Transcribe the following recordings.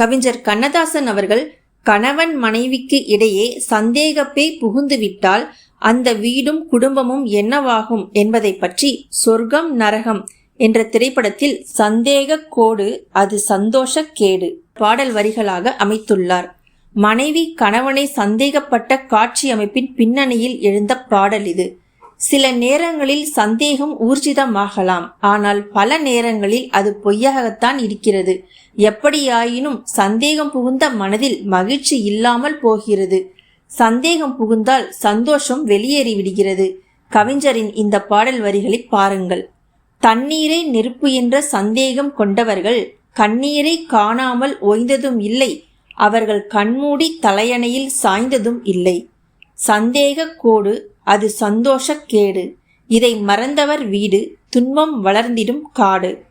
கவிஞர் கண்ணதாசன் அவர்கள் கணவன் மனைவிக்கு இடையே சந்தேகப்பே புகுந்துவிட்டால் அந்த வீடும் குடும்பமும் என்னவாகும் என்பதை பற்றி சொர்க்கம் நரகம் என்ற திரைப்படத்தில் சந்தேக கோடு அது சந்தோஷ கேடு பாடல் வரிகளாக அமைத்துள்ளார். மனைவி கணவனை சந்தேகப்பட்ட காட்சி அமைப்பின் பின்னணியில் எழுந்த பாடல் இது. சில நேரங்களில் சந்தேகம் ஊர்ஜிதமாகலாம். ஆனால் பல நேரங்களில் அது பொய்யாகத்தான் இருக்கிறது. எப்படியாயினும் சந்தேகம் புகுந்த மனதில் மகிழ்ச்சி இல்லாமல் போகிறது. சந்தேகம் புகுந்தால் சந்தோஷம் வெளியேறிவிடுகிறது கவிஞரின் இந்த பாடல் வரிகளை பாருங்கள். தண்ணீரை நெருப்பு என்ற சந்தேகம் கொண்டவர்கள் கண்ணீரை காணாமல் ஓய்ந்ததும் இல்லை. அவர்கள் கண்மூடி தலையணையில் சாய்ந்ததும் இல்லை. சந்தேகக்கோடு அது சந்தோஷக்கேடு. இதை மறந்தவர் வீடு துன்பம் வளர்ந்திடும் காடு.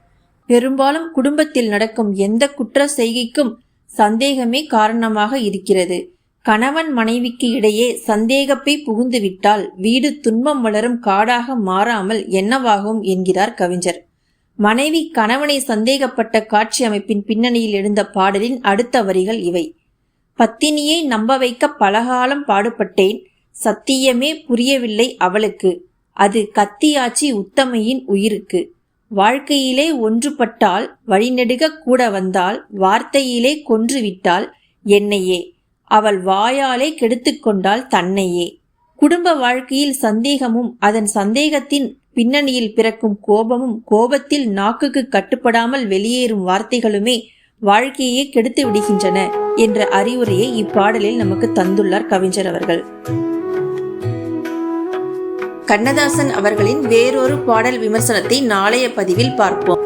பெரும்பாலும் குடும்பத்தில் நடக்கும் எந்த குற்ற செய்கைக்கும் சந்தேகமே காரணமாக இருக்கிறது. கணவன் மனைவிக்கு இடையே சந்தேகப்பை புகுந்துவிட்டால் வீடு துன்பம் வளரும் காடாக மாறாமல் என்னவாகும் என்கிறார் கவிஞர். மனைவி கணவனை சந்தேகப்பட்ட காட்சி அமைப்பின் பின்னணியில் எழுந்த பாடலின் அடுத்த வரிகள் இவை. பத்தினியை நம்ப வைக்க பலகாலம் பாடுபட்டேன். சத்தியமே புரியவில்லை அவளுக்கு. அது கத்தியாச்சி உத்தமையின் உயிருக்கு. வாழ்க்கையிலே ஒன்றுபட்டால் வழிநெடுக கூட வந்தால் வார்த்தையிலே கொன்றுவிட்டால் என்னையே. அவள் வாயாலே கெடுத்துக்கொண்டால் தன்னையே. குடும்ப வாழ்க்கையில் சந்தேகமும் அதன் சந்தேகத்தின் பின்னணியில் பிறக்கும் கோபமும் கோபத்தில் நாக்குக்கு கட்டுப்படாமல் வெளியேறும் வார்த்தைகளுமே வாழ்க்கையே கெடுத்து விடுகின்றன. என்ற அறிவுரையை இப்பாடலில் நமக்கு தந்துள்ளார் கவிஞர் அவர்கள். கண்ணதாசன் அவர்களின் வேறொரு பாடல் விமர்சனத்தை நாளைய பதிவில் பார்ப்போம்.